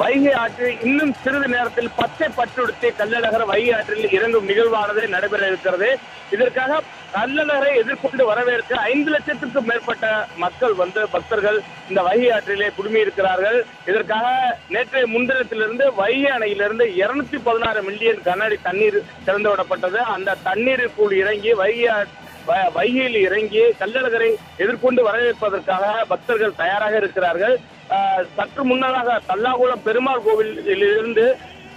வைகை ஆற்றில் இன்னும் சிறிது நேரத்தில் பச்சை பட்டுடுத்தி கள்ளழகர் வைகை ஆற்றில் இறங்கும் நிகழ்வானது நடைபெற இருக்கிறது. இதற்காக கள்ளழகரை எதிர்கொண்டு வரவேற்க ஐந்து லட்சத்திற்கும் மேற்பட்ட மக்கள் வந்து பக்தர்கள் இந்த வைகை ஆற்றிலே குடுமியிருக்கிறார்கள். இதற்காக நேற்றைய முன்தினத்திலிருந்து வைகை அணையிலிருந்து இருநூத்தி பதினாறு மில்லியன் கண்ணாடி தண்ணீர் திறந்து விடப்பட்டது அந்த தண்ணீருக்குள் இறங்கி வைகை வைகையில் இறங்கி கள்ளழகரை எதிர்கொண்டு வரவேற்பதற்காக பக்தர்கள் தயாராக இருக்கிறார்கள். சற்று முன்னதாக தல்லாகுளம் பெருமாள் கோவிலில் இருந்து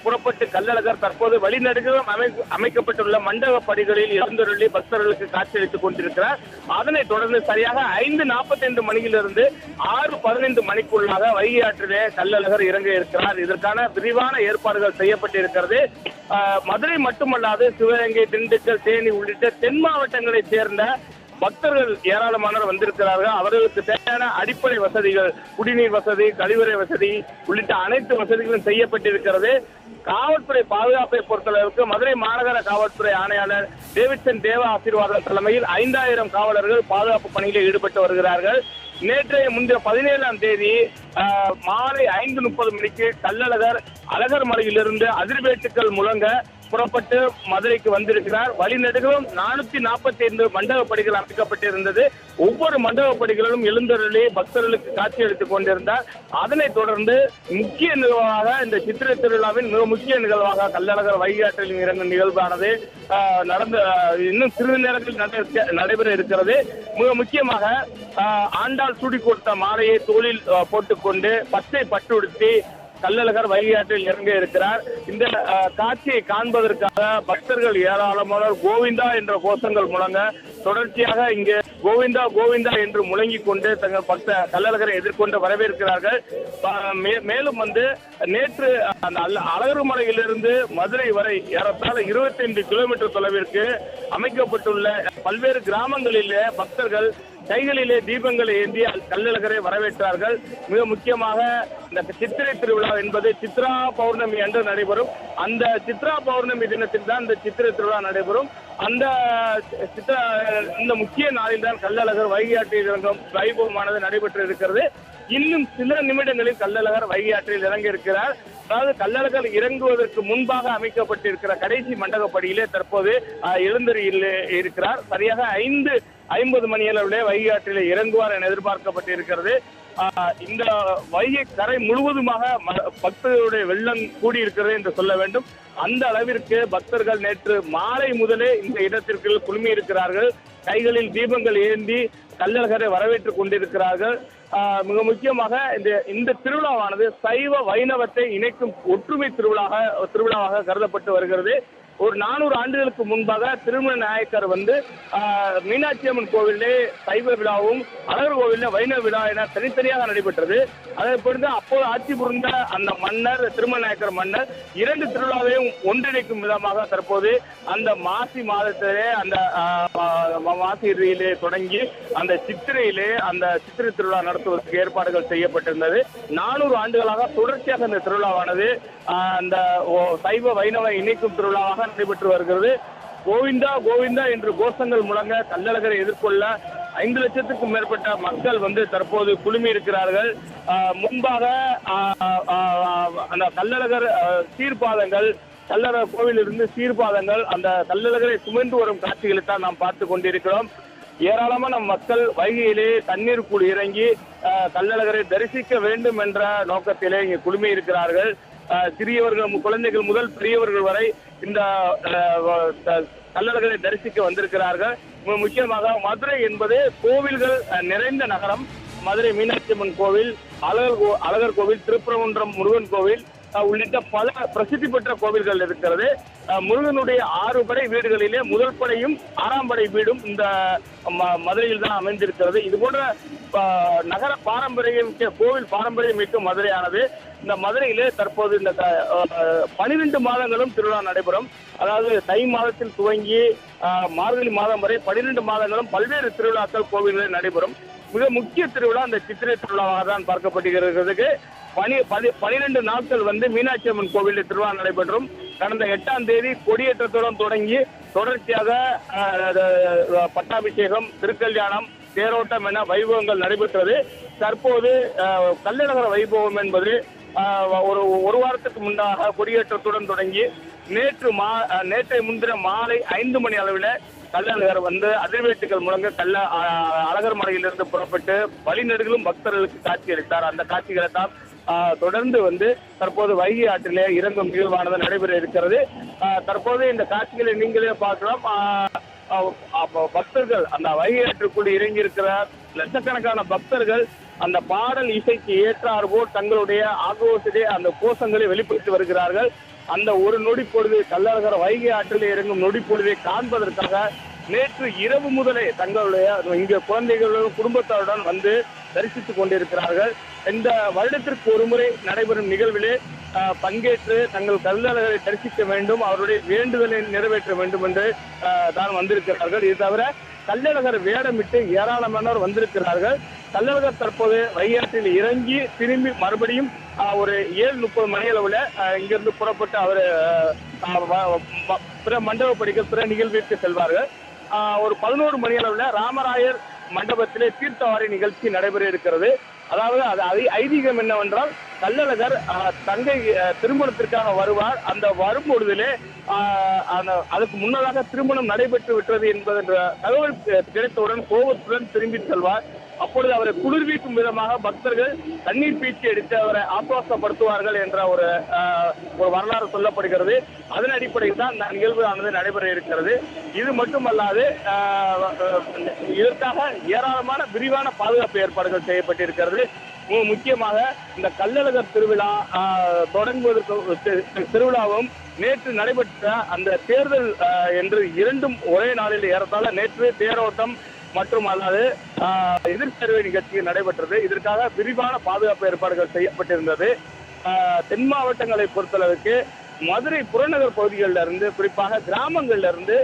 புறப்பட்டு கல்லழகர் தற்போது வழிநடுகம் அமை அமைக்கப்பட்டுள்ள மண்டப படிகளில் இருந்தருளி பக்தர்களுக்கு காட்சியளித்துக் கொண்டிருக்கிறார். அதனைத் தொடர்ந்து சரியாக ஐந்து நாற்பத்தைந்து மணியிலிருந்து ஆறு பதினைந்து மணிக்குள்ளாக வைகையாற்றிலே கல்லழகர் கள்ளழகர் இறங்க இருக்கிறார். இதற்கான விரிவான ஏற்பாடுகள் செய்யப்பட்டிருக்கிறது. மதுரை மட்டுமல்லாது சிவகங்கை திண்டுக்கல் தேனி உள்ளிட்ட தென் மாவட்டங்களைச் சேர்ந்த பக்தர்கள் ஏராளமானவர் வந்திருக்கிறார்கள். அவர்களுக்கு தேவையான அடிப்படை வசதிகள் குடிநீர் வசதி கழிவறை வசதி உள்ளிட்ட அனைத்து வசதிகளும் செய்யப்பட்டிருக்கிறது. காவல்துறை பாதுகாப்பை பொறுத்தளவுக்கு மதுரை மாநகர காவல்துறை ஆணையாளர் டேவிட்சன் தேவ ஆசீர்வாதம் தலைமையில் ஐந்தாயிரம் காவலர்கள் பாதுகாப்பு பணியில் ஈடுபட்டு வருகிறார்கள். நேற்றைய முந்தைய பதினேழாம் தேதி ஆஹ், மாலை ஐந்து முப்பது மணிக்கு கள்ளழகர் அழகர் மலையிலிருந்து அதிர்வேட்டுக்கள் முழங்க புறப்பட்டு மதுரைக்கு வந்திருக்கிறார். வழிநெடுகளும் நானூத்தி நாற்பத்தி ஐந்து மண்டப படிகள் அமைக்கப்பட்டிருந்தது. ஒவ்வொரு மண்டப படிகளிலும் எழுந்தருளி பக்தர்களுக்கு காட்சியளித்துக் கொண்டிருந்தார். அதனைத் தொடர்ந்து முக்கிய நிகழ்வாக இந்த சித்திரை திருவிழாவின் மிக முக்கிய நிகழ்வாக கள்ளழகர் வைகாற்றில் இறங்கும் நிகழ்வானது நடந்து இன்னும் சிறிது நேரத்தில் நடைபெற இருக்கிறது. மிக முக்கியமாக ஆண்டாள் சூடி கொடுத்த மாலையை தோளில் போட்டுக்கொண்டு பச்சை பட்டு உடுத்தி கள்ளழகர் வைகையாற்றில் இறங்க இருக்கிறார். இந்த காட்சியை காண்பதற்காக பக்தர்கள் ஏராளமானோர் கோவிந்தா என்ற கோஷங்கள் முழங்க தொடர்ச்சியாக இங்கே கோவிந்தா கோவிந்தா என்று முழங்கிக் கொண்டு தங்கள் பக்த கள்ளழகரை எதிர்கொண்டு வரவேற்கிறார்கள். மே- மேலும் வந்து நேற்று அந்த அல்ல- அழகர் மலையிலிருந்து மதுரை வரை ஏறத்தாழ 25 கிலோமீட்டர் தொலைவிற்கு அமைக்கப்பட்டுள்ள பல்வேறு கிராமங்களிலே பக்தர்கள் கைகளிலே தீபங்களை ஏந்தி கள்ளழகரை வரவேற்றார்கள். மிக முக்கியமாக இந்த சித்திரை திருவிழா என்பது சித்ரா பௌர்ணமி அன்று நடைபெறும். அந்த சித்ரா பௌர்ணமி தினத்தில் தான் இந்த சித்திரை திருவிழா நடைபெறும். அந்த சித்திர இந்த முக்கிய நாளில் தான் கள்ளழகர் வைகையாற்றில் இறங்கும் வைபவமானது நடைபெற்று இருக்கிறது. இன்னும் சில நிமிடங்களில் கள்ளழகர் வைகையாற்றில் இறங்க இருக்கிறார். அதாவது கள்ளழகர் இறங்குவதற்கு முன்பாக அமைக்கப்பட்டிருக்கிற கடைசி மண்டகப்படியிலே தற்போது ஆஹ், இருக்கிறார். சரியாக ஐந்து ஐம்பது மணி அளவிலே வைகை ஆற்றிலே இறங்குவார் என எதிர்பார்க்கப்பட்டிருக்கிறது. இந்த வைகை கரை முழுவதுமாக பக்தர்களுடைய வெள்ளம் கூடியிருக்கிறது என்று சொல்ல வேண்டும். அந்த அளவிற்கு பக்தர்கள் நேற்று மாலை முதலே இந்த இடத்திற்கு குழுமி இருக்கிறார்கள் கைகளில் தீபங்கள் ஏந்தி கள்ளழகரை வரவேற்றுக் கொண்டிருக்கிறார்கள். ஆஹ், மிக முக்கியமாக இந்த இந்த திருவிழாவானது சைவ வைணவத்தை இணைக்கும் ஒற்றுமை திருவிழாக திருவிழாவாக கருதப்பட்டு வருகிறது. ஒரு நானூறு ஆண்டுகளுக்கு முன்பாக திருமண நாயக்கர் வந்து மீனாட்சி அம்மன் கோவிலே சைவ விழாவும் அழகர் கோவில்ல வைணவ விழா என தனித்தனியாக நடைபெற்றது. அதை பொறுத்து அப்போது ஆட்சி புரிந்த அந்த மன்னர் திருமண நாயக்கர் மன்னர் இரண்டு திருவிழாவையும் ஒன்றிணைக்கும் விதமாக தற்போது அந்த மாசி மாதத்திலே அந்த ஆஹ், மாசி இறுதியிலே தொடங்கி அந்த சித்திரையிலே அந்த சித்திரை திருவிழா நடத்துவதற்கு ஏற்பாடுகள் செய்யப்பட்டிருந்தது. நானூறு ஆண்டுகளாக தொடர்ச்சியாக இந்த திருவிழாவானது அந்த சைவ வைணவ இணைக்கும் திருவிழாவாக நடைபெற்று வருகிறது. கோவிந்தா கோவிந்தா என்று கோஷங்கள் முழங்க கள்ளழகரை எதிர்கொள்ள ஐந்து லட்சத்துக்கும் மேற்பட்ட மக்கள் வந்து தற்போது குழுமி இருக்கிறார்கள். முன்பாக அந்த கள்ளழகர் சீர்பாதங்கள் கல்லற கோவிலிருந்து சீர்பாதங்கள் அந்த கள்ளழகரை சுமந்து வரும் காட்சிகளை தான் நாம் பார்த்து கொண்டிருக்கிறோம். ஏராளமான மக்கள் வைகையிலே தண்ணீர் கூடி இறங்கி ஆஹ், கள்ளழகரை தரிசிக்க வேண்டும் என்ற நோக்கத்திலே இங்கே குழுமி இருக்கிறார்கள். சிறியவர்கள் குழந்தைகள் முதல் பெரியவர்கள் வரை இந்த ஆஹ், தரிசிக்க வந்திருக்கிறார்கள். முக்கியமாக மதுரை என்பது கோவில்கள் நிறைந்த நகரம். மதுரை மீனாட்சி அம்மன் கோவில் அழகர் அழகர் கோவில் திருப்பரங்குன்றம் முருகன் கோவில் உள்ளிட்ட பல பிரசித்தி பெற்ற கோவில்கள் இருக்கிறது. முருகனுடைய ஆறு படை வீடுகளிலே முதல் படையும் ஆறாம் படை வீடும் இந்த ம- மதுரையில் தான் அமைந்திருக்கிறது. இது போன்ற நகர பாரம்பரியம் கோவில் பாரம்பரியம் மிக்க மதுரையானது. இந்த மதுரையிலே தற்போது இந்த பனிரெண்டு மாதங்களும் திருவிழா நடைபெறும். அதாவது தை மாதத்தில் துவங்கி மார்கழி மாதம் வரை பனிரெண்டு மாதங்களும் பல்வேறு திருவிழாக்கள் கோவில்களில் நடைபெறும். மிக முக்கிய திருவிழா அந்த சித்திரை திருவிழாவாக தான் பார்க்கப்படுகிறதுக்கு பனி பதி பனிரெண்டு நாட்கள் வந்து மீனாட்சி அம்மன் கோவிலில் திருவிழா நடைபெற்றும். கடந்த எட்டாம் தேதி கொடியேற்றத்துடன் தொடங்கி தொடர்ச்சியாக பட்டாபிஷேகம் திருக்கல்யாணம் தேரோட்டம் என வைபவங்கள் நடைபெற்றது. தற்போது அஹ், வைபவம் என்பது ஒரு ஒரு வாரத்துக்கு முன்னாக கொடியேற்றத்துடன் தொடங்கி நேற்று மா நேற்றை நேற்றைய முன்தினம் மாலை ஐந்து மணி அளவில் கள்ளழகர் வந்து அதிர்வேட்டுகள் முழங்க கள்ள அழகர் மலையிலிருந்து புறப்பட்டு வழிநெடுகளும் பக்தர்களுக்கு காட்சி அளித்தார். அந்த காட்சிகளை தான் தொடர்ந்து வந்து தற்போது வைகை ஆற்றிலே இறங்கும் நிகழ்வானது நடைபெற இருக்கிறது. தற்போது இந்த காட்சிகளை நீங்களே பார்க்கலாம். அப்போ பக்தர்கள் அந்த வைகை ஆற்றுக்குள் இறங்கி இருக்கிற லட்சக்கணக்கான பக்தர்கள் அந்த பாடல் இசைக்கு ஏற்றார்போல் தங்களுடைய ஆக்ரோஷத்தை அந்த கோஷங்களை வெளிப்படுத்தி வருகிறார்கள். அந்த ஒரு நொடி பொழுது கள்ளழகர் வைகை ஆற்றில் இறங்கும் நொடி பொழுதை காண்பதற்காக நேற்று இரவு முதலே தங்களுடைய இங்க குழந்தைகளுடன் குடும்பத்தாருடன் வந்து தரிசித்துக் கொண்டிருக்கிறார்கள். இந்த வருடத்திற்கு ஒரு முறை நடைபெறும் நிகழ்விலே பங்கேற்று தங்கள் கல்லழகரை தரிசிக்க வேண்டும் அவருடைய வேண்டுதலை நிறைவேற்ற வேண்டும் என்று தான் வந்திருக்கிறார்கள். இது தவிர கள்ளழகர் வேடமிட்டு ஏராளமானோர் வந்திருக்கிறார்கள். கள்ளழகர் தற்போது வையாற்றில் இறங்கி திரும்பி மறுபடியும் ஒரு ஏழு முப்பது மணி அளவில் இங்கிருந்து புறப்பட்டு அவர் பிற மண்டப படிக்க பிற நிகழ்விற்கு செல்வார்கள். ஒரு பதினோரு மணி அளவில் ராமராயர் மண்டபத்திலே தீர்த்தவாரி நிகழ்ச்சி நடைபெற இருக்கிறது. அதாவது அது ஐதீகம் என்னவென்றால் கள்ளழகர் தங்கை திருமணத்திற்காக வருவார். அந்த வரும் பொழுதிலே அந்த அதுக்கு முன்னதாக திருமணம் நடைபெற்று விட்டது என்பதென்ற தகவல் கிடைத்தவுடன் கோபத்துடன் திரும்பி செல்வார். அப்பொழுது அவரை குளிர்விக்கும் விதமாக பக்தர்கள் தண்ணீர் பீச்சி அடித்து அவரை ஆசுவாசப்படுத்துவார்கள் என்ற ஒரு ஒரு வரலாறு சொல்லப்படுகிறது. அதன் அடிப்படையில் தான் இந்த நிகழ்வு ஆனது நடைபெற இருக்கிறது. இது மட்டுமல்லாது இதற்காக ஏராளமான விரிவான பாதுகாப்பு ஏற்பாடுகள் செய்யப்பட்டிருக்கிறது. முக்கியமாக இந்த கள்ளழகர் திருவிழா தொடங்குவதற்கு திருவிழாவும் நேற்று நடைபெற்ற அந்த தேர்தல் என்று இரண்டும் ஒரே நாளில் ஏறத்தாழ நேற்று தேரோட்டம் மற்றும் அல்லாது ஆஹ், எதிர்சேர்வை நிகழ்ச்சி நடைபெற்றது. இதற்காக விரிவான பாதுகாப்பு ஏற்பாடுகள் செய்யப்பட்டிருந்தது. தென் மாவட்டங்களை பொறுத்தளவுக்கு மதுரை புறநகர் பகுதிகளில் இருந்து குறிப்பாக கிராமங்களில் இருந்து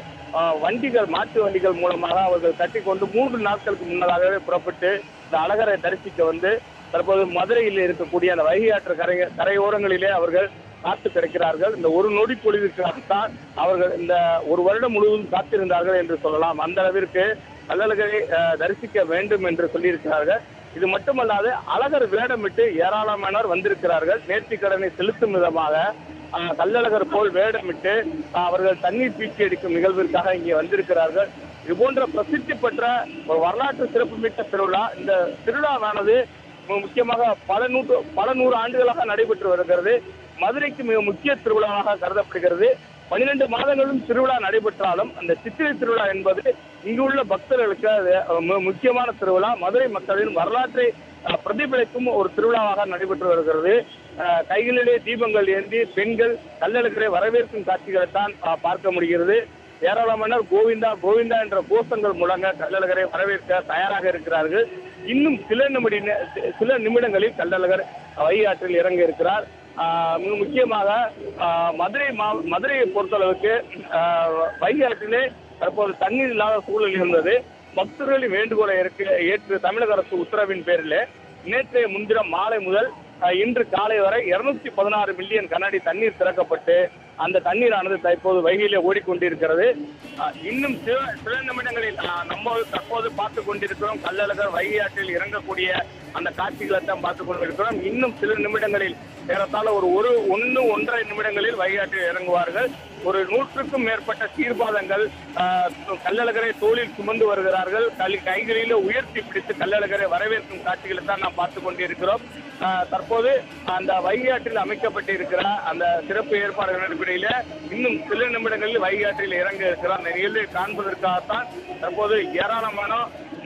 வண்டிகள் மாட்டு வண்டிகள் மூலமாக அவர்கள் கட்டி கொண்டு மூன்று நாட்களுக்கு முன்னதாகவே புறப்பட்டு இந்த அழகரை தரிசிக்க வந்து தற்போது மதுரையில் இருக்கக்கூடிய அந்த வைகை ஆற்று கரை கரையோரங்களிலே அவர்கள் காத்து கிடக்கிறார்கள். இந்த ஒரு நொடி பொழுதுக்காகத்தான் அவர்கள் இந்த ஒரு வருடம் முழுவதும் காத்திருந்தார்கள் என்று சொல்லலாம். அந்த அளவிற்கு கல்லழகரை தரிசிக்க வேண்டும் என்று சொல்லியிருக்கிறார்கள். இது மட்டுமல்லாது அழகர் வேடமிட்டு ஏராளமானோர் வந்திருக்கிறார்கள். நேர்த்தி கடனை செலுத்தும் விதமாக ஆஹ், கள்ளழகர் போல் வேடமிட்டு அவர்கள் தண்ணீர் பீச்சி அடிக்கும் நிகழ்விற்காக இங்கே வந்திருக்கிறார்கள். இது போன்ற பிரசித்தி பெற்ற ஒரு வரலாற்று சிறப்புமிக்க திருவிழா. இந்த திருவிழாவானது முக்கியமாக பல நூற்று பல நூறு ஆண்டுகளாக நடைபெற்று வருகிறது. மதுரைக்கு மிக முக்கிய திருவிழாவாக கருதப்படுகிறது. பன்னிரண்டு மாதங்களும் திருவிழா நடைபெற்றாலும் அந்த சித்திரை திருவிழா என்பது இங்குள்ள பக்தர்களுக்கு அது மு- முக்கியமான திருவிழா. மதுரை மக்களின் வரலாற்றை பிரதிபலிக்கும் ஒரு திருவிழாவாக நடைபெற்று வருகிறது. கைகளிலே தீபங்கள் ஏந்தி பெண்கள் கல்லழுக்கரை வரவேற்கும் காட்சிகளை தான் பார்க்க முடிகிறது. ஏராளமானோர் கோவிந்தா கோவிந்தா என்ற கோஷங்கள் முழங்க கள்ளழகரை வரவேற்க தயாராக இருக்கிறார்கள். இன்னும் சில நிமிட சில நிமிடங்களில் கள்ளழகர் வையாற்றில் இறங்க இருக்கிறார். ஆஹ் மிக முக்கியமாக மதுரை மா மதுரையை பொறுத்தளவுக்கு ஆஹ் வைகாட்டிலே தற்போது தண்ணீர் இல்லாத சூழல் இருந்தது. பக்தர்களின் வேண்டுகோளை ஏற்று தமிழக அரசு உத்தரவின் பேரில் நேற்றைய முன்தினம் மாலை முதல் இன்று காலை வரை இருநூத்தி பதினாறு மில்லியன் கண்ணாடி தண்ணீர் திறக்கப்பட்டு அந்த தண்ணீரானது தற்போது வைகையிலே ஓடிக்கொண்டிருக்கிறது. இன்னும் சில சில நிமிடங்களில் நம்ம தற்போது பார்த்து கொண்டிருக்கிறோம். கள்ளழகர் வைகை ஆற்றில் இறங்கக்கூடிய அந்த காட்சிகளை தான் பார்த்து கொண்டிருக்கிறோம். இன்னும் சில நிமிடங்களில் ஏறத்தாழ ஒரு ஒரு ஒன்று ஒன்றரை நிமிடங்களில் வைகாட்டில் இறங்குவார்கள். ஒரு நூற்றுக்கும் மேற்பட்ட சீர்பாதங்கள் ஆஹ், கள்ளழகரை தோளில் சுமந்து வருகிறார்கள். கல் கைகளிலே உயர்த்தி பிடித்து கள்ளழகரை வரவேற்கும் காட்சிகளை தான் நாம் பார்த்து கொண்டிருக்கிறோம். ஆஹ், தற்போது அந்த வைகாட்டில் அமைக்கப்பட்டிருக்கிற அந்த சிறப்பு ஏற்பாடுகள் அடிப்படையில் இன்னும் சில நிமிடங்களில் வைகாட்டில் இறங்க இருக்கிறார். நிலையிலே காண்பதற்காகத்தான் தற்போது ஏராளமான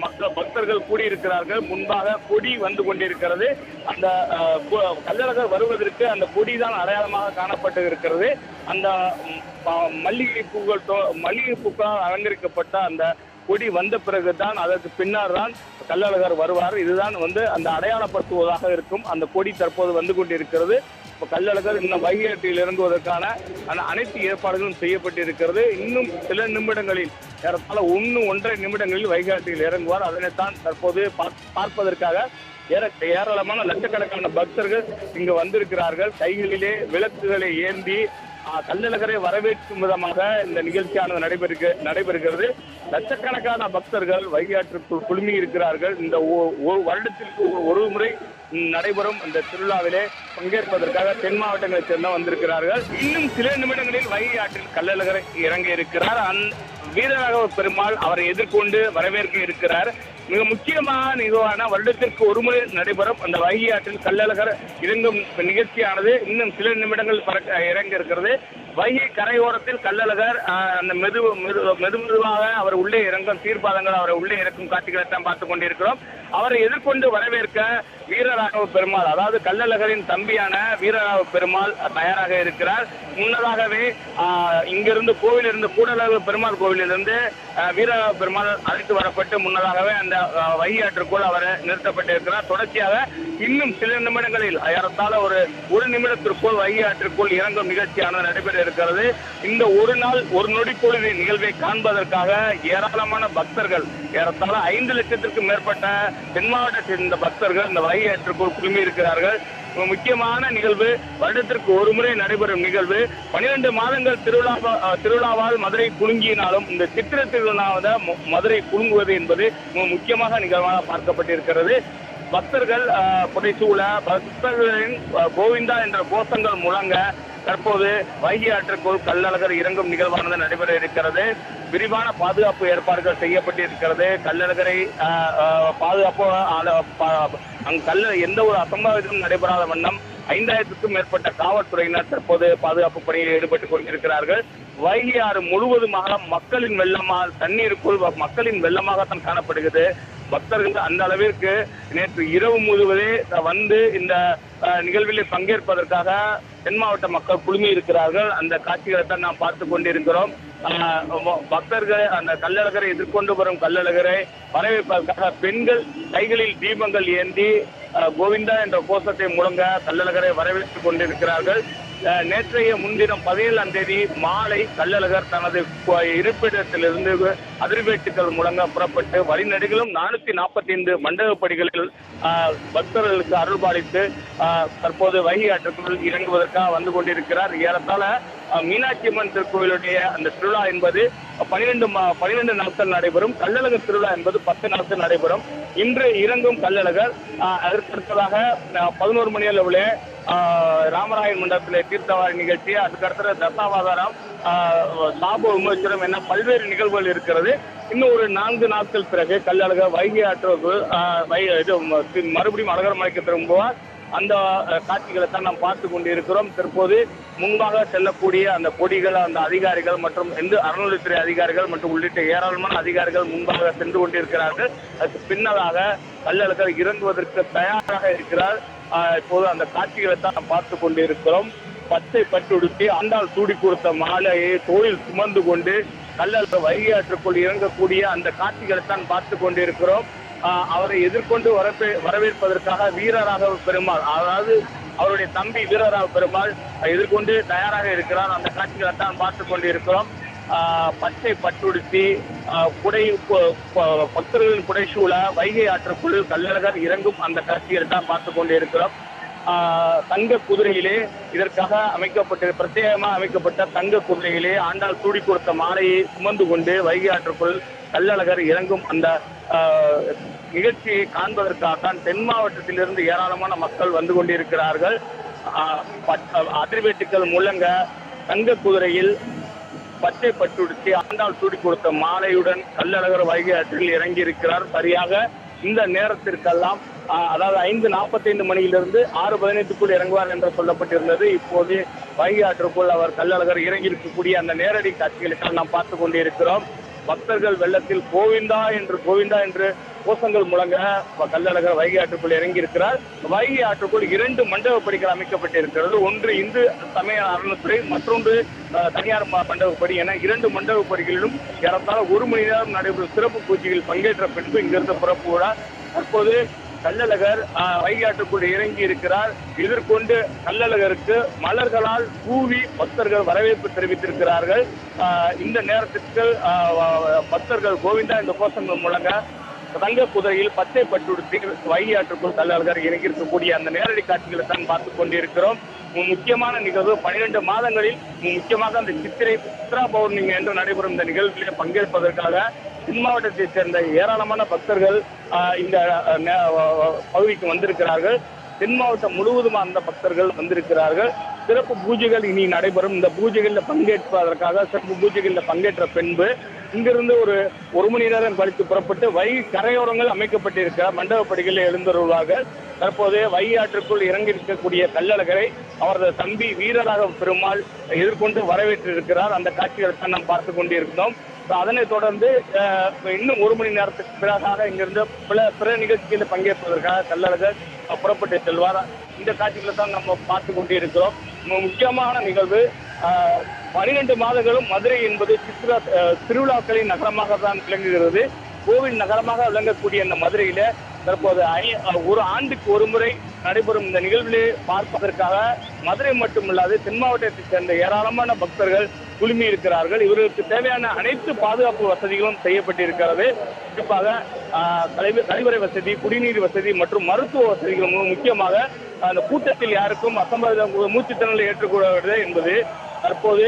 மக்கள் பக்தர்கள் கூடியிருக்கிறார்கள். முன்பாக கொடி வந்து கொண்டிருக்கிறது. அந்த கல்லழகர் கள்ளழகர் வருவதற்கு அந்த கொடி தான் அடையாளமாக காணப்பட்டு இருக்கிறது. அந்த மல்லிகை பூக்கள் மல்லிகை பூக்களால் அலங்கரிக்கப்பட்ட அந்த கொடி வந்த பிறகுதான் அதற்கு பின்னர் தான் கள்ளழகர் வருவார். இதுதான் வந்து அந்த அடையாளப்படுத்துவதாக இருக்கும். அந்த கொடி தற்போது வந்து கொண்டிருக்கிறது. இப்போ கள்ளழகர் இன்னும் வைகையாற்றில் இறங்குவதற்கான அந்த அனைத்து ஏற்பாடுகளும் செய்யப்பட்டிருக்கிறது. இன்னும் சில நிமிடங்களில் ஏறத்தாழ ஒன்று ஒன்றரை நிமிடங்களில் வைகாட்டியில் இறங்குவார். அதனைத்தான் தற்போது பார்ப்- பார்ப்பதற்காக ஏற ஏராளமான லட்சக்கணக்கான பக்தர்கள் இங்கு வந்திருக்கிறார்கள். கைகளிலே விளக்குகளை ஏந்தி கல்லழகரை வரவேற்கும் விதமாக இந்த நிகழ்ச்சியானது நடைபெறுக நடைபெறுகிறது. லட்சக்கணக்கான பக்தர்கள் வைகாற்றுக்குள் குழுமி இருக்கிறார்கள் இந்த ஒ- வருடத்திற்கு ஒரு முறை நடைபெறும் இந்த திருவிழாவிலே பங்கேற்பதற்காக தென் மாவட்டங்களைச் சேர்ந்த வந்திருக்கிறார்கள். இன்னும் சில நிமிடங்களில் வைகை ஆற்றில் கள்ளழகர் இறங்க இருக்கிறார். அந் வீரராகவ பெருமாள் அவரை எதிர்கொண்டு வரவேற்க இருக்கிறார். மிக முக்கியமான நிகழ்வான வருடத்திற்கு ஒருமுறை நடைபெறும் அந்த வைகை ஆற்றில் கள்ளழகர் இறங்கும் நிகழ்ச்சியானது இன்னும் சில நிமிடங்கள் பறக்க இறங்க இருக்கிறது. வைகை கரையோரத்தில் கள்ளழகர் அந்த மெது மெது மெது மெதுவாக அவர் உள்ளே இறங்கும் சீர்பாதங்கள் அவரை உள்ளே இறக்கும் காட்சிகளை தான் பார்த்து கொண்டிருக்கிறோம். அவரை எதிர்கொண்டு வரவேற்க வீரராகவ பெருமாள் அதாவது கள்ளழகரின் தம்பியான வீரராகவ பெருமாள் தயாராக இருக்கிறார். முன்னதாகவே ஆஹ், இங்கிருந்து கோவிலிருந்து கூடலகு பெருமாள் கோவிலிருந்து ஆஹ், வீரராகவ பெருமாள் அழைத்து வரப்பட்டு முன்னதாகவே அந்த ஆஹ், அவர் நிறுத்தப்பட்டிருக்கிறார். தொடர்ச்சியாக இன்னும் சில நிமிடங்களில் ஏறத்தாழ ஒரு ஒரு நிமிடத்திற்குள் வைகையாற்றுக்குள் இறங்கும் நிகழ்ச்சியானது நடைபெற இருக்கிறது. இந்த ஒரு நாள் ஒரு நொடி பொழுது நிகழ்வை காண்பதற்காக ஏராளமான பக்தர்கள் ஏறத்தாழ ஐந்து லட்சத்திற்கும் மேற்பட்ட தென் மாவட்டத்தில் சேர்ந்த பக்தர்கள் இந்த வைகையாற்றுக்குள் குழுமி இருக்கிறார்கள். முக்கியமான நிகழ்வு. வருடத்திற்கு ஒரு முறை நடைபெறும் நிகழ்வு. பனிரெண்டு மாதங்கள் திருவிழா திருவிழாவால் மதுரை குலுங்கினாலும் இந்த சித்திர திருவிழாவத மதுரை குலுங்குவது என்பது மிக முக்கியமாக நிகழ்வாக பார்க்கப்பட்டிருக்கிறது. பக்தர்கள் அஹ், புடைசூழ பக்தர்களின் கோவிந்தா என்ற கோஷங்கள் முழங்க தற்போது வைகை ஆற்றுக்குள் கள்ளழகர் இறங்கும் நிகழ்வானது நடைபெற இருக்கிறது. விரிவான பாதுகாப்பு ஏற்பாடுகள் செய்யப்பட்டிருக்கிறது. கள்ளழகரை பாதுகாப்பு அங்கு கல்ல எந்த ஒரு அசம்பாவிதமும் நடைபெறாத வண்ணம் ஐந்தாயிரத்துக்கும் மேற்பட்ட காவல்துறையினர் தற்போது பாதுகாப்பு பணியில் ஈடுபட்டுக் கொண்டிருக்கிறார்கள். வைகை ஆறு முழுவதுமாக மக்களின் வெள்ளமாக தண்ணீருக்குள் மக்களின் வெள்ளமாகத்தான் காணப்படுகிறது. பக்தர்கள் அந்த அளவிற்கு நேற்று இரவு முழுவதே வந்து இந்த நிகழ்வில் பங்கேற்பதற்காக தென் மாவட்ட மக்கள் குழுமி இருக்கிறார்கள். அந்த காட்சிகளை தான் நாம் பார்த்து கொண்டிருக்கிறோம். பக்தர்களை பக்தர்கள் அந்த கல்லழகரை எதிர்கொண்டு வரும் கள்ளழகரை வரவேற்பதற்காக பெண்கள் கைகளில் தீபங்கள் ஏந்தி அஹ், கோவிந்தா என்ற கோஷத்தை முழங்க கள்ளழகரை வரவேற்றுக் கொண்டிருக்கிறார்கள். நேற்றைய முன்தினம் பதினேழாம் தேதி மாலை கள்ளழகர் தனது இருப்பிடத்திலிருந்து அதிர்வேட்டுகள் முழங்க புறப்பட்டு வழிநடுகளும் நானூத்தி நாற்பத்தி ஐந்து மண்டபப்படிகளில் பக்தர்களுக்கு அருள்பாலித்து தற்போது வைகை ஆற்றுக்குள் இறங்குவதற்காக வந்து கொண்டிருக்கிறார். ஏறத்தாழ மீனாட்சி அம்மன் திருக்கோயிலுடைய அந்த திருவிழா என்பது பனிரெண்டு பனிரெண்டு நாட்கள் நடைபெறும். கள்ளழகர் திருவிழா என்பது பத்து நாட்கள் நடைபெறும். இன்று இறங்கும் கள்ளழகர் அதற்கடுத்ததாக பதினோரு மணி அளவில் ராமராயன் மண்டபத்தில் தீர்த்தவாரி நிகழ்ச்சி அதுக்கடுத்த தசாவதாரம் ஆஹ், விமோச்சனம் என பல்வேறு நிகழ்வுகள் இருக்கிறது. இன்னும் ஒரு நான்கு நாட்கள் பிறகு கள்ளழகர் வைகை ஆற்றுக்கு ஆஹ், வை இது ம- மறுபடியும் அழகர் மலைக்கு திரும்புவார். அந்த காட்சிகளை தான் நாம் பார்த்து கொண்டிருக்கிறோம். தற்போது முன்பாக செல்லக்கூடிய அந்த கொடிகள் அந்த அதிகாரிகள் மற்றும் இந்து அறநிலைத்துறை அதிகாரிகள் மற்றும் உள்ளிட்ட ஏராளமான அதிகாரிகள் முன்பாக சென்று கொண்டிருக்கிறார்கள். அதுக்கு பின்னதாக கல்லழகர் இறங்குவதற்கு தயாராக இருக்கிறார். இப்போது அந்த காட்சிகளை தான் நாம் பார்த்து கொண்டிருக்கிறோம். பச்சை பட்டுடுத்தி ஆண்டாள் சூடி கொடுத்த மாலையை தோளில் சுமந்து கொண்டு கல்லழகர் வைகை ஆற்றுக்குள் இறங்கக்கூடிய அந்த காட்சிகளை தான் பார்த்து கொண்டிருக்கிறோம். அவரை எதிர்கொண்டு வரப்பே வரவேற்பதற்காக வீரராக பெருமாள் அதாவது அவருடைய தம்பி வீரராக பெருமாள் எதிர்கொண்டு தயாராக இருக்கிறார். அந்த காட்சிகளை தான் பார்த்து கொண்டிருக்கிறோம். இருக்கிறோம் பச்சை பட்டுடுத்தி குடை பக்தர்களின் குடை ப- பக்தர்களின் வைகை ஆற்றுக்குள் கள்ளழகர் இறங்கும் அந்த காட்சிகளை தான் பார்த்து கொண்டு இருக்கிறோம் தங்க குதிரையிலே இதற்காக அமைக்கப்பட்ட பிரத்யேகமாக அமைக்கப்பட்ட தங்க குதிரையிலே ஆண்டால் சூடி கொடுத்த மாலையை சுமந்து கொண்டு வைகை ஆற்றுக்குள் கள்ளழகர் இறங்கும் அந்த நிகழ்ச்சியை காண்பதற்காகத்தான் தென் மாவட்டத்திலிருந்து ஏராளமான மக்கள் வந்து கொண்டிருக்கிறார்கள். அதிர்வேட்டுக்கள் முழங்க தங்க குதிரையில் பச்சை பட்டுடுத்தி ஆண்டாள் சூடி கொடுத்த மாலையுடன் கள்ளழகர் வைகை ஆற்றில் இறங்கி இருக்கிறார் சரியாக இந்த நேரத்திற்கெல்லாம் அதாவது ஐந்து நாற்பத்தைந்து மணியிலிருந்து ஆறு பதினைந்துக்குள் இறங்குவார் என்று சொல்லப்பட்டிருந்தது. இப்போது வைகை ஆற்றுக்குள் அவர் கள்ளழகர் இறங்கி இருக்கக்கூடிய அந்த நேரடி காட்சிகளை நாம் பார்த்து கொண்டிருக்கிறோம். பக்தர்கள் வெள்ளத்தில் கோவிந்தா என்று கோவிந்தா என்று கோஷங்கள் முழங்க கல்லழகர் வைகை ஆற்றுக்குள் இறங்கி இருக்கிறார் வைகை ஆற்றுக்குள் இரண்டு மண்டப படிகள் அமைக்கப்பட்டிருக்கிறது. ஒன்று இந்து சமய அறநிலைத்துறை மற்றொன்று தனியார் மண்டபப்படி என இரண்டு மண்டபப்படிகளிலும் ஏறத்தாழ ஒரு மணி நேரம் நடைபெறும் சிறப்பு பூஜையில் பங்கேற்ற பின்பு இங்கிருந்து புறப்படுகிறார் தற்போது கள்ளழகர் ஆஹ், இறங்கி இருக்கிறார். எதிர்கொண்டு கள்ளழகருக்கு மலர்களால் கூவி பக்தர்கள் வரவேற்பு தெரிவித்திருக்கிறார்கள். ஆஹ், இந்த நேரத்திற்கு பக்தர்கள் கோவிந்தா இந்த கோஷங்கள் முழங்க தங்க குதிரையில் பச்சை பட்டுடுத்தி வைகையாற்றுக்குள் ஆற்றுக்குள் இறங்கியிருக்கக்கூடிய இருக்கக்கூடிய அந்த நேரடி காட்சிகளை தான் பார்த்து கொண்டிருக்கிறோம். முக்கியமான நிகழ்வு பன்னிரண்டு மாதங்களில் முக்கியமாக அந்த சித்திரை சித்ரா பௌர்ணமி என்று நடைபெறும் இந்த நிகழ்வுகளில் பங்கேற்பதற்காக தென் மாவட்டத்தைச் சேர்ந்த ஏராளமான பக்தர்கள் ஆஹ், இந்த பகுதிக்கு வந்திருக்கிறார்கள். தென் மாவட்டம் முழுவதும் அந்த பக்தர்கள் வந்திருக்கிறார்கள். சிறப்பு பூஜைகள் இனி நடைபெறும். இந்த பூஜைகளில் பங்கேற்பதற்காக சிறப்பு பூஜைகளில் பங்கேற்ற பின்பு இங்கிருந்து ஒரு ஒரு மணி நேரம் கழித்து புறப்பட்டு வைகை கரையோரங்கள் அமைக்கப்பட்டிருக்கிற மண்டபப்படிகளில் எழுந்தருள்வார்கள் தற்போது வைகை ஆற்றுக்குள் இறங்கி இருக்கக்கூடிய கல்லழகரை அவரது தம்பி வீரராக பெருமாள் எதிர்கொண்டு வரவேற்றிருக்கிறார். அந்த காட்சிகளை தான் நாம் பார்த்து கொண்டிருக்கிறோம் அதனைத் தொடர்ந்து இன்னும் ஒரு மணி நேரத்துக்கு பிறகாக இங்கிருந்து பிற பிற நிகழ்ச்சிகளில் பங்கேற்பதற்காக கல்லழகர் புறப்பட்டு செல்வார். இந்த காட்சிகளை தான் நம்ம பார்த்து கொண்டே இருக்கிறோம் முக்கியமான நிகழ்வு பனிரெண்டு மாதங்களும் மதுரை என்பது சித்ரா திருவிழாக்களின் நகரமாக தான் விளங்குகிறது. கோவில் நகரமாக விளங்கக்கூடிய இந்த மதுரையில தற்போது ஐ- ஒரு ஆண்டுக்கு ஒரு முறை நடைபெறும் இந்த நிகழ்விலே பார்ப்பதற்காக மதுரை மட்டுமில்லாது தென் மாவட்டத்தைச் சேர்ந்த ஏராளமான பக்தர்கள் குழுமி இருக்கிறார்கள். இவர்களுக்கு தேவையான அனைத்து பாதுகாப்பு வசதிகளும் செய்யப்பட்டிருக்கிறது. குறிப்பாக கழிவறை வசதி குடிநீர் வசதி மற்றும் மருத்துவ வசதிகளும் முக்கியமாக அந்த கூட்டத்தில் யாருக்கும் அசம்பாவித மூச்சுத்திணறலை ஏற்றக்கூடாது என்பது தற்போது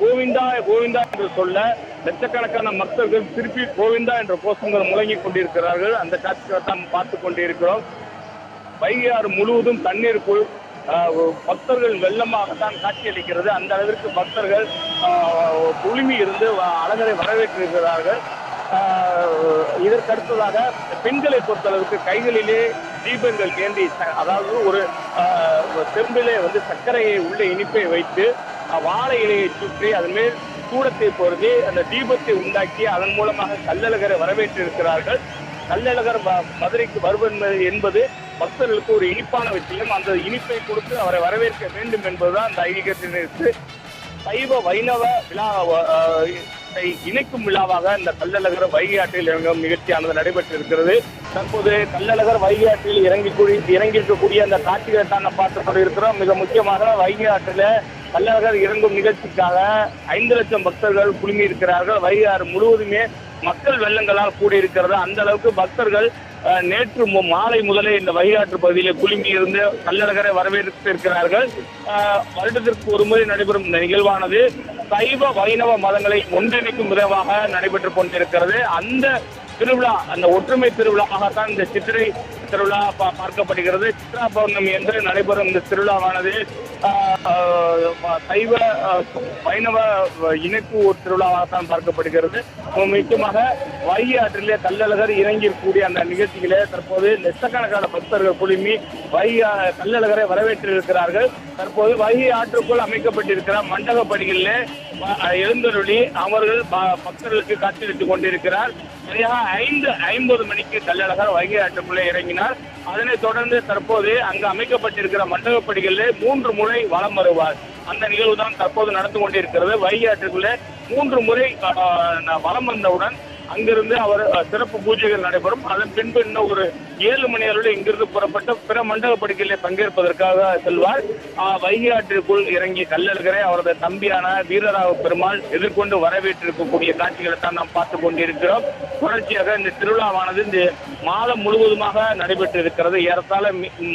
கோவிந்தா கோவிந்தா என்று சொல்ல லட்சக்கணக்கான மக்கள்கள் திருப்பி கோவிந்தா என்ற கோஷங்கள் முழங்கிக் கொண்டிருக்கிறார்கள். அந்த காட்சிகளை தான் பார்த்து கொண்டிருக்கிறோம். வைகை ஆறு முழுவதும் தண்ணீர் பக்தர்கள் வெள்ளமாகத்தான் காட்சியளிக்கிறது. அந்த அளவிற்கு பக்தர்கள் குழுமி இருந்து வ- அழகரை வரவேற்றிருக்கிறார்கள். இதற்கடுத்ததாக பெண்களை பொறுத்தளவுக்கு கைகளிலே தீபங்கள் ஏந்தி அதாவது ஒரு செம்பிலே வந்து சர்க்கரையை உள்ள இனிப்பை வைத்து வாழை இலையை சுற்றி அதன் மேல் சூடத்தை பொருதி அந்த தீபத்தை உண்டாக்கி அதன் மூலமாக கல்லழகரை வரவேற்றிருக்கிறார்கள். கல்லழகர் மதுரைக்கு வருவது என்பது பக்தர்களுக்கு ஒரு இனிப்பான விஷயம். அந்த இனிப்பை கொடுத்து அவரை வரவேற்க வேண்டும் என்பதுதான் அந்த ஐதீகத்தினருக்கு சைவ வைணவ விழா இணைக்கும் விழாவாக இந்த கள்ளழகர் வைகை ஆற்றில் இறங்கும் நிகழ்ச்சியானது நடைபெற்றிருக்கிறது. தற்போது கள்ளழகர் வைகை ஆற்றில் இறங்கி கூடி இறங்கி இருக்கக்கூடிய அந்த காட்சிகளை தான் நாம் பார்த்துக் கொண்டிருக்கிறோம். மிக முக்கியமாக வைகை ஆற்றில் கள்ளழகர் இறங்கும் நிகழ்ச்சிக்காக ஐந்து லட்சம் பக்தர்கள் குழுமி இருக்கிறார்கள் வைகை ஆறு முழுவதுமே மக்கள் வெள்ளங்களால் கூடியிருக்கிறது. அந்த அளவுக்கு பக்தர்கள் நேற்று மாலை முதலே இந்த வழிகாற்று பகுதியில் குலுங்கி இருந்து கள்ளழகரை வரவேற்றிருக்கிறார்கள். வருடத்திற்கு ஒரு முறை நடைபெறும் இந்த நிகழ்வானது சைவ வைணவ மதங்களை ஒன்றிணைக்கும் விதமாக நடைபெற்றுக் கொண்டிருக்கிறது. அந்த திருவிழா அந்த ஒற்றுமை திருவிழாவாகத்தான் இந்த சித்திரை திருவிழா பா- பார்க்கப்படுகிறது. சித்ரா பௌர்ணமி என்று நடைபெறும் இந்த திருவிழாவானது சைவ வைணவ இணைப்பு ஒரு திருவிழாவாகத்தான் பார்க்கப்படுகிறது. முக்கியமாக வைகை ஆற்றிலே கள்ளழகர் இறங்கியிருக்கக்கூடிய அந்த நிகழ்ச்சியிலே தற்போது லட்சக்கணக்கான பக்தர்கள் குழுமி வைகை கல்லழகரை வரவேற்றிருக்கிறார்கள். தற்போது வைகை ஆற்றுக்குள் அமைக்கப்பட்டிருக்கிற மண்டபப்படிகளிலே வ- எழுந்தருளி அவர்கள் ப- பக்தர்களுக்கு காட்சியளித்துக் கொண்டிருக்கிறார். சரியாக ஐந்து ஐம்பது மணிக்கு கள்ளழகர் வைகை ஆற்றுக்குள்ளே வழங்கினார் அதனைத் தொடர்ந்து தற்போது அங்கு அமைக்கப்பட்டிருக்கிற மண்டபப்படிகளிலே மூன்று முறை வலம் வருவார். அந்த நிகழ்வு தான் தற்போது நடந்து கொண்டிருக்கிறது. வைகை ஆற்றுக்குள்ளே மூன்று முறை வலம் வந்தவுடன் அங்கிருந்து அவர் சிறப்பு பூஜைகள் நடைபெறும். அதன் பின்பு இன்னும் ஒரு ஏழு மணி அளவில் இங்கிருந்து புறப்பட்டு பிற மண்டப படுக்கையிலே பங்கேற்பதற்காக செல்வார். வைகை ஆற்றிற்குள் இறங்கி கல்லல்கரை அவரது தம்பியான வீரராக பெருமாள் எதிர்கொண்டு வரவேற்றிருக்கக்கூடிய காட்சிகளை தான் நாம் பார்த்து கொண்டிருக்கிறோம். தொடர்ச்சியாக இந்த திருவிழாவானது இந்த மாதம் முழுவதுமாக நடைபெற்று இருக்கிறது. ஏறத்தாழ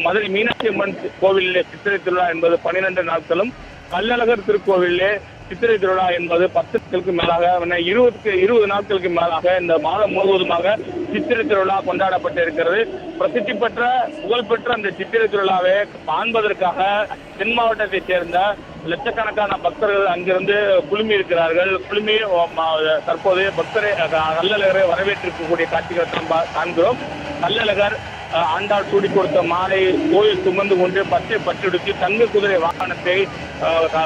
மதுரை மீனாட்சி அம்மன் கோவிலிலே சித்திரை திருவிழா என்பது பன்னிரண்டு நாட்களும். கள்ளழகர் திருக்கோவிலே சித்திரை திருவிழா என்பது பத்து மேலாக இருபதுக்கு இருபது நாட்களுக்கு மேலாக இந்த மாதம் முழுவதுமாக சித்திரை திருவிழா கொண்டாடப்பட்டு இருக்கிறது பிரசித்தி பெற்ற புகழ்பெற்ற அந்த சித்திரை திருவிழாவை காண்பதற்காக தென் மாவட்டத்தைச் சேர்ந்த லட்சக்கணக்கான பக்தர்கள் அங்கிருந்து குழுமி இருக்கிறார்கள். குழுமி தற்போது பக்தரை அஹ், கள்ளழகரை வரவேற்றிருக்கக்கூடிய காட்சிகளை காண்கிறோம். கள்ளழகர் ஆண்டாள் சூடி கொடுத்த மாலை கோயில் சுமந்து கொண்டு பச்சை பட்டுடுத்தி தங்க குதிரை வாகனத்தை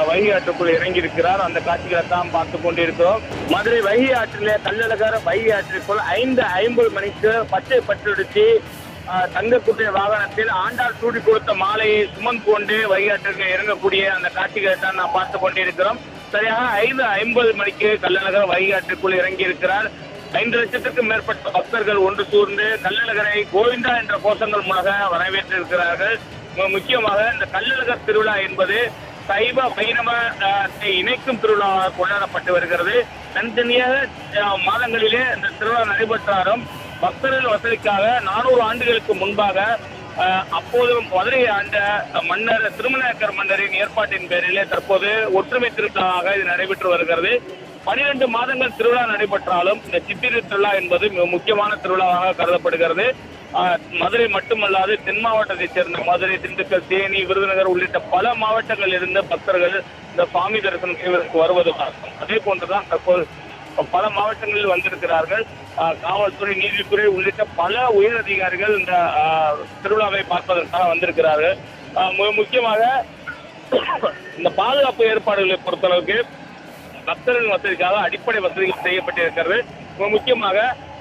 வைகை ஆற்றுக்குள் இறங்கியிருக்கிறார். அந்த காட்சிகளை தான் பார்த்து கொண்டிருக்கிறோம். மதுரை வைகை ஆற்றிலே கள்ளழகர் வைகை ஆற்றிற்குள் ஐந்து ஐம்பது மணிக்கு பச்சை பட்டுடுத்தி தங்க குதிரை வாகனத்தில் ஆண்டாள் சூடி கொடுத்த மாலையை சுமந்து கொண்டு வைகை இறங்கக்கூடிய அந்த காட்சிகளை தான் நாம் பார்த்து கொண்டிருக்கிறோம். சரியாக ஐந்து ஐம்பது மணிக்கு கள்ளழகர் வைகாட்டிற்குள் இறங்கி இருக்கிறார் ஐந்து லட்சத்திற்கும் மேற்பட்ட பக்தர்கள் ஒன்று சூர்ந்து கள்ளழகரை கோவிந்தா என்ற கோஷங்கள் மூலக வரவேற்றிருக்கிறார்கள். முக்கியமாக இந்த கள்ளழகர் திருவிழா என்பது சைவ வைணவத்தை இணைக்கும் திருவிழாவாக கொண்டாடப்பட்டு வருகிறது. தனித்தனியாக மாதங்களிலே இந்த திருவிழா நடைபெற்றாலும் பக்தர்கள் வசதிக்காக நானூறு ஆண்டுகளுக்கு முன்பாக அப்போது மதுரையை ஆண்ட மன்னர் திருமணக்கர் மன்னரின் ஏற்பாட்டின் பேரிலே தற்போது ஒற்றுமை திருவிழாவாக இது நடைபெற்று வருகிறது. பனிரெண்டு மாதங்கள் திருவிழா நடைபெற்றாலும் இந்த சித்திரை திருவிழா என்பது மிக முக்கியமான திருவிழாவாக கருதப்படுகிறது. மதுரை மட்டுமல்லாது தென் மாவட்டத்தைச் சேர்ந்த மதுரை திண்டுக்கல் தேனி விருதுநகர் உள்ளிட்ட பல மாவட்டங்களில் இருந்த பக்தர்கள் இந்த சுவாமி தரிசனம் செய்வதற்கு வருவது வழக்கம். அதே போன்றுதான் தற்போது பல மாவட்டங்களில் வந்திருக்கிறார்கள். காவல்துறை நீதித்துறை உள்ளிட்ட பல உயர் அதிகாரிகள் இந்த திருவிழாவை பார்ப்பதற்காக வந்திருக்கிறார்கள். முக்கியமாக இந்த பாதுகாப்பு ஏற்பாடுகளை பொறுத்தளவுக்கு பக்தர்கள் வசதிக்காக அடிப்படை வசதிகள் செய்யப்பட்டிருக்கிறது. மிக முக்கியமாக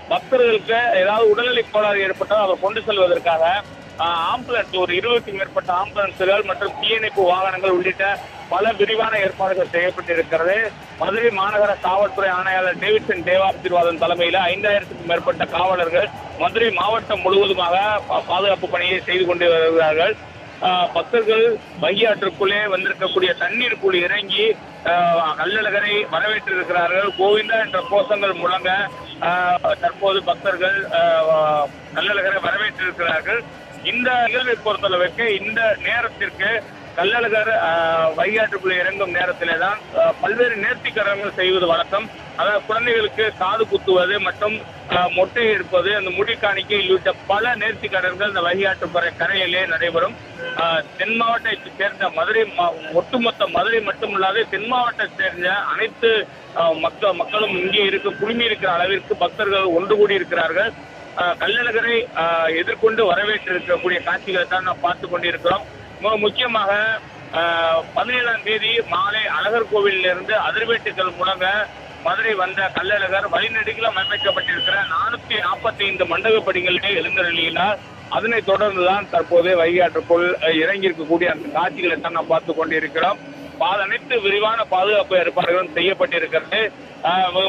பக்தர்களுக்கு ஏதாவது உடல்நிலை கோளாறு ஏற்பட்டால் அதை கொண்டு செல்வதற்காக ஆம்புலன்ஸ் ஒரு இருபதுக்கும் மேற்பட்ட ஆம்புலன்ஸ்கள் மற்றும் தீயணைப்பு வாகனங்கள் உள்ளிட்ட பல விரிவான ஏற்பாடுகள் செய்யப்பட்டிருக்கிறது. மதுரை மாநகர காவல்துறை ஆணையாளர் டேவிட்சன் தேவாசிர்வாதன் தலைமையில் ஐந்தாயிரத்துக்கும் மேற்பட்ட காவலர்கள் மதுரை மாவட்டம் முழுவதுமாக பா- பாதுகாப்பு பணியை செய்து கொண்டு வருகிறார்கள். பக்தர்கள் வையாற்றுக்குள்ளே வந்திருக்கக்கூடிய தண்ணீருக்குள் இறங்கி ஆஹ் கள்ளழகரை வரவேற்றிருக்கிறார்கள். கோவிந்தா என்ற கோஷங்கள் முழங்க ஆஹ் தற்போது பக்தர்கள் ஆஹ் கள்ளழகரை வரவேற்றிருக்கிறார்கள். இந்த நிகழ்வை பொறுத்தளவுக்கு இந்த நேரத்திற்கு கள்ளழகர் ஆஹ் வைகாட்டுக்குள்ளே இறங்கும் நேரத்திலே தான் பல்வேறு நேர்த்திக்கரங்கள் செய்வது வழக்கம். அதாவது குழந்தைகளுக்கு காது குத்துவது மற்றும் ஆஹ் மொட்டை எடுப்பது அந்த முடி காணிக்கை உள்ளிட்ட பல நேர்த்திக்கடன்கள் இந்த வைகாட்டுப்புற கரையிலே நடைபெறும். தென் மாவட்டத்தை சேர்ந்த மதுரை மா- ஒட்டுமொத்த மதுரை மட்டுமல்லாது தென் மாவட்டத்தை சேர்ந்த அனைத்து மக்கள் மக்களும் இங்கே இருக்க குழுமி இருக்கிற அளவிற்கு பக்தர்கள் ஒன்று கூடி இருக்கிறார்கள் கள்ளழகரை எதிர்கொண்டு வரவேற்றிருக்கக்கூடிய காட்சிகளை தான் நாம் பார்த்து கொண்டிருக்கிறோம். மிக முக்கியமாக ஆஹ் பதினேழாம் தேதி மாலை அழகர் கோவிலில் இருந்து அதிர்வேட்டுகள் முழங்க மதுரை வந்த கள்ளழகர் வழிநெடுகிலும் அமைக்கப்பட்டிருக்கிற நானூத்தி நாற்பத்தி ஐந்து மண்டபப்படிகளிலே எழுந்தருளினார் அதனைத் தொடர்ந்துதான் தற்போது வைகாற்றுக்குள் இறங்கி இருக்கக்கூடிய அந்த காட்சிகளை தான் நாம் பார்த்து கொண்டிருக்கிறோம். அனைத்து விரிவான பாதுகாப்பு ஏற்பாடுகளும் செய்யப்பட்டிருக்கிறது.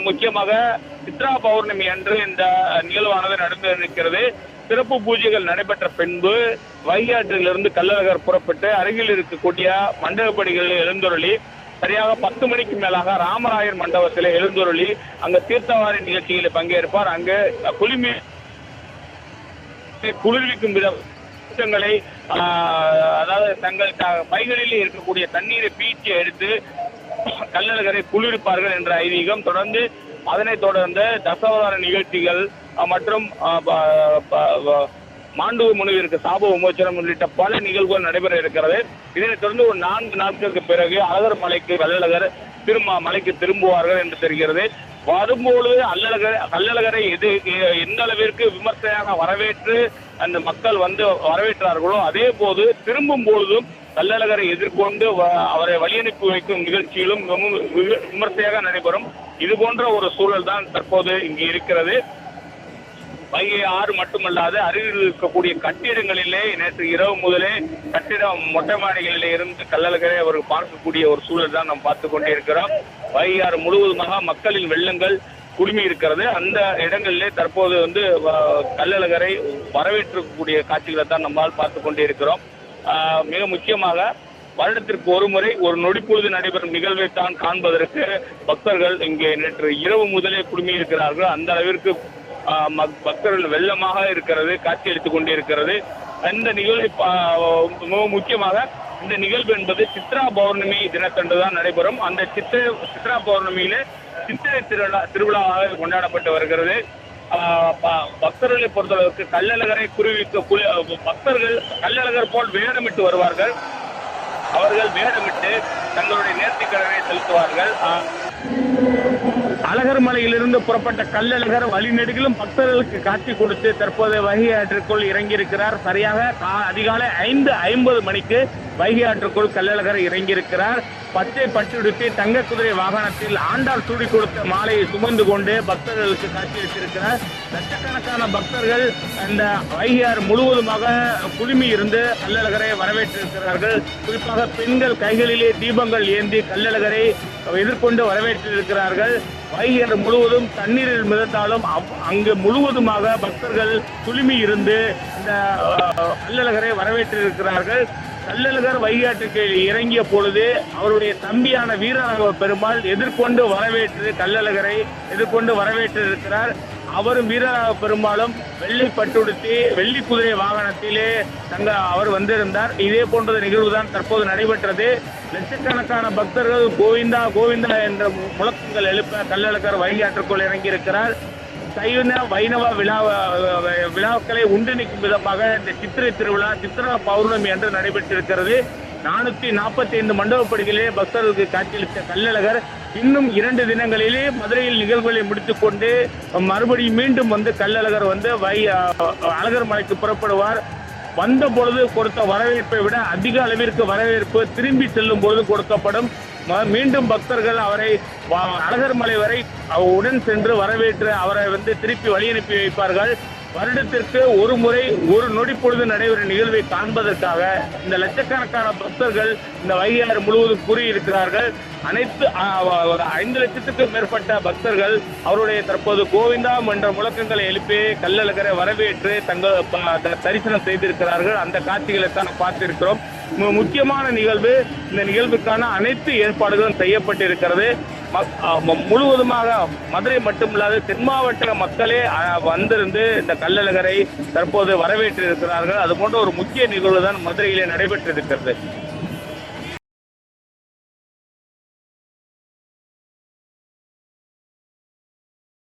முக்கியமாக சித்ரா பௌர்ணமி அன்று இந்த நிகழ்வானது நடந்திருக்கிறது. சிறப்பு பூஜைகள் நடைபெற்ற பின்பு வைகாற்றிலிருந்து கள்ளழகர் புறப்பட்டு அருகில் இருக்கக்கூடிய மண்டபப்படிகளில் எழுந்துருளி சரியாக பத்து மணிக்கு மேலாக ராமராயர் மண்டபத்தில் எழுந்துருளி அங்கு தீர்த்தவாரி நிகழ்ச்சியில் பங்கேற்பார். அங்கு குளிமி குளிர்விக்கும் விதம் கூட்டங்களை அதாவது தங்கள் பைகளில் இருக்கக்கூடிய தண்ணீரை பீச்சி எடுத்து கல்லழகரை குளிர்ப்பார்கள் என்ற ஐதீகம் தொடர்ந்து அதனைத் தொடர்ந்து தசாவதார நிகழ்ச்சிகள் மற்றும் மாண்டு முனிவிற்கு சாப விமோச்சனம் உள்ளிட்ட பல நிகழ்வுகள் நடைபெற இருக்கிறது. இதனைத் தொடர்ந்து ஒரு நான்கு நாட்களுக்கு பிறகு அழகர் மலைக்கு கள்ளழகர் திரும்ப மலைக்கு திரும்புவார்கள் என்று தெரிகிறது. வரும்பொழுது அல்லழகர் கள்ளழகரை எது எந்த அளவிற்கு விமர்சையாக வரவேற்று அந்த மக்கள் வந்து வரவேற்றார்களோ அதே போது திரும்பும் பொழுதும் கல்லழகரை எதிர்கொண்டு வ- அவரை வழியனுப்பி வைக்கும் நிகழ்ச்சியிலும் மிகவும் வி- விமர்சையாக நடைபெறும். இது போன்ற ஒரு சூழல் தான் தற்போது இங்கு இருக்கிறது. வைகை ஆறு மட்டுமல்லாது அருகில் இருக்கக்கூடிய கட்டிடங்களிலே நேற்று இரவு முதலே கட்டிடம் மொட்டை மாடிகளிலே இருந்து கல்லழகரை அவர் பார்க்கக்கூடிய ஒரு சூழல் தான் நாம் பார்த்து கொண்டே இருக்கிறோம். வைகை ஆறு முழுவதுமாக மக்களின் வெள்ளங்கள் குழுமி இருக்கிறது. அந்த இடங்களிலே தற்போது வந்து வ- கள்ளழகரை வரவேற்றக்கூடிய காட்சிகளை தான் நம்மால் பார்த்து கொண்டே இருக்கிறோம். மிக முக்கியமாக வருடத்திற்கு ஒரு முறை ஒரு நொடிப்பொழுது நடைபெறும் நிகழ்வை தான் காண்பதற்கு பக்தர்கள் இங்கே நேற்று இரவு முதலே குழுமி இருக்கிறார்கள். அந்த அளவிற்கு பக்தர்கள் வெள்ளமாக இருக்கிறது காட்சி அளித்துக் கொண்டிருக்கிறது. இந்த நிகழ்வை மிகவும் முக்கியமாக இந்த நிகழ்வு என்பது சித்ரா பௌர்ணமி தினத்தன்று தான் நடைபெறும். அந்த சித்திரை சித்ரா பௌர்ணமியிலே சித்திரை திருவிழா திருவிழாவாக கொண்டாடப்பட்டு வருகிறது. பக்தர்களை பொறுத்தளவுக்கு கள்ளழகரை குருவிக்க பக்தர்கள் கள்ளழகர் போல் வேடமிட்டு வருவார்கள். அவர்கள் வேடமிட்டு தங்களுடைய நேர்த்திக்கடனை செலுத்துவார்கள். அழகர் மலையிலிருந்து புறப்பட்ட கள்ளழகர் வழிநெடுகிலும் பக்தர்களுக்கு காட்சி கொடுத்து தற்போது வைகை ஆற்றுக்குள் இறங்கியிருக்கிறார். சரியாக கா- அதிகாலை ஐந்து ஐம்பது மணிக்கு வைகை ஆற்றுக்குள் கள்ளழகர் இறங்கியிருக்கிறார். பச்சை பட்டுடுத்தி தங்க குதிரை வாகனத்தில் ஆண்டார் சூடி கொடுத்த மாலையை சுமந்து கொண்டு பக்தர்களுக்கு காட்சியளித்திருக்கிறார் லட்சக்கணக்கான பக்தர்கள் அந்த வைகையார் முழுவதுமாக குழுமி இருந்து கள்ளழகரை வரவேற்றிருக்கிறார்கள். குறிப்பாக பெண்கள் கைகளிலே தீபங்கள் ஏந்தி கள்ளழகரை எதிர்கொண்டு வரவேற்றிருக்கிறார்கள். வைகையார் முழுவதும் தண்ணீரில் மிதந்தாலும் அங்கு முழுவதுமாக பக்தர்கள் துளுமி இருந்து இந்த கல்லழகரை வரவேற்றிருக்கிறார்கள். கள்ளழகர் வைகாட்டுக்கு இறங்கிய பொழுது அவருடைய தம்பியான வீரராகவ பெருமாள் எதிர்கொண்டு வரவேற்று கள்ளழகரை எதிர்கொண்டு வரவேற்றிருக்கிறார். அவரும் வீரராக பெருமாளும் வெள்ளை பட்டுடுத்தி வெள்ளி குதிரை வாகனத்திலே தங்க அவர் வந்திருந்தார். இதே போன்ற நிகழ்வு தான் தற்போது நடைபெற்றது. லட்சக்கணக்கான பக்தர்கள் கோவிந்தா கோவிந்தா என்ற முழக்கங்கள் எழுப்ப கள்ளழகர் வைகாற்றுக்குள் இறங்கியிருக்கிறார். சைவன வைணவ விழா விழாக்களை ஒன்றிணைக்கும் விதமாக இந்த சித்திரை திருவிழா சித்திரா பௌர்ணமி அன்று நடைபெற்றிருக்கிறது. நானூத்தி நாற்பத்தி ஐந்து மண்டபப்படிகளிலே பக்தர்களுக்கு காட்சியளித்த கள்ளழகர் இன்னும் இரண்டு தினங்களிலே மதுரையில் நிகழ்வுகளை முடித்துக்கொண்டு மறுபடியும் மீண்டும் வந்து கள்ளழகர் வந்து வை அழகர் மலைக்கு புறப்படுவார். வந்த பொழுது கொடுத்த வரவேற்பை விட அதிக அளவிற்கு வரவேற்பு திரும்பி செல்லும் பொழுது கொடுக்கப்படும். மீண்டும் பக்தர்கள் அவரை அழகர் மலை வரை உடன் சென்று வரவேற்று அவரை வந்து திருப்பி வழி அனுப்பி வைப்பார்கள். வருடத்திற்கு ஒரு முறை ஒரு நொடி பொழுது நடைபெறும் நிகழ்வை காண்பதற்காக இந்த லட்சக்கணக்கான பக்தர்கள் இந்த வைகையாறு முழுவதும் கூறியிருக்கிறார்கள். அனைத்து ஒரு ஐந்து லட்சத்துக்கும் மேற்பட்ட பக்தர்கள் அவருடைய தற்போது கோவிந்தா என்ற முழக்கங்களை எழுப்பி கல்லழகரை வரவேற்று தங்கள் த- தரிசனம் செய்திருக்கிறார்கள். அந்த காட்சிகளை தான் பார்த்திருக்கிறோம். முக்கியமான நிகழ்வு இந்த நிகழ்வுக்கான அனைத்து ஏற்பாடுகளும் செய்யப்பட்டிருக்கிறது. முழுவதுமாக மதுரை மட்டுமில்லாது தென் மாவட்ட மக்களே வந்திருந்து இந்த கள்ளழகரை தற்போது வரவேற்றிருக்கிறார்கள். அது போன்ற ஒரு முக்கிய நிகழ்வு தான் மதுரையிலே நடைபெற்றிருக்கிறது.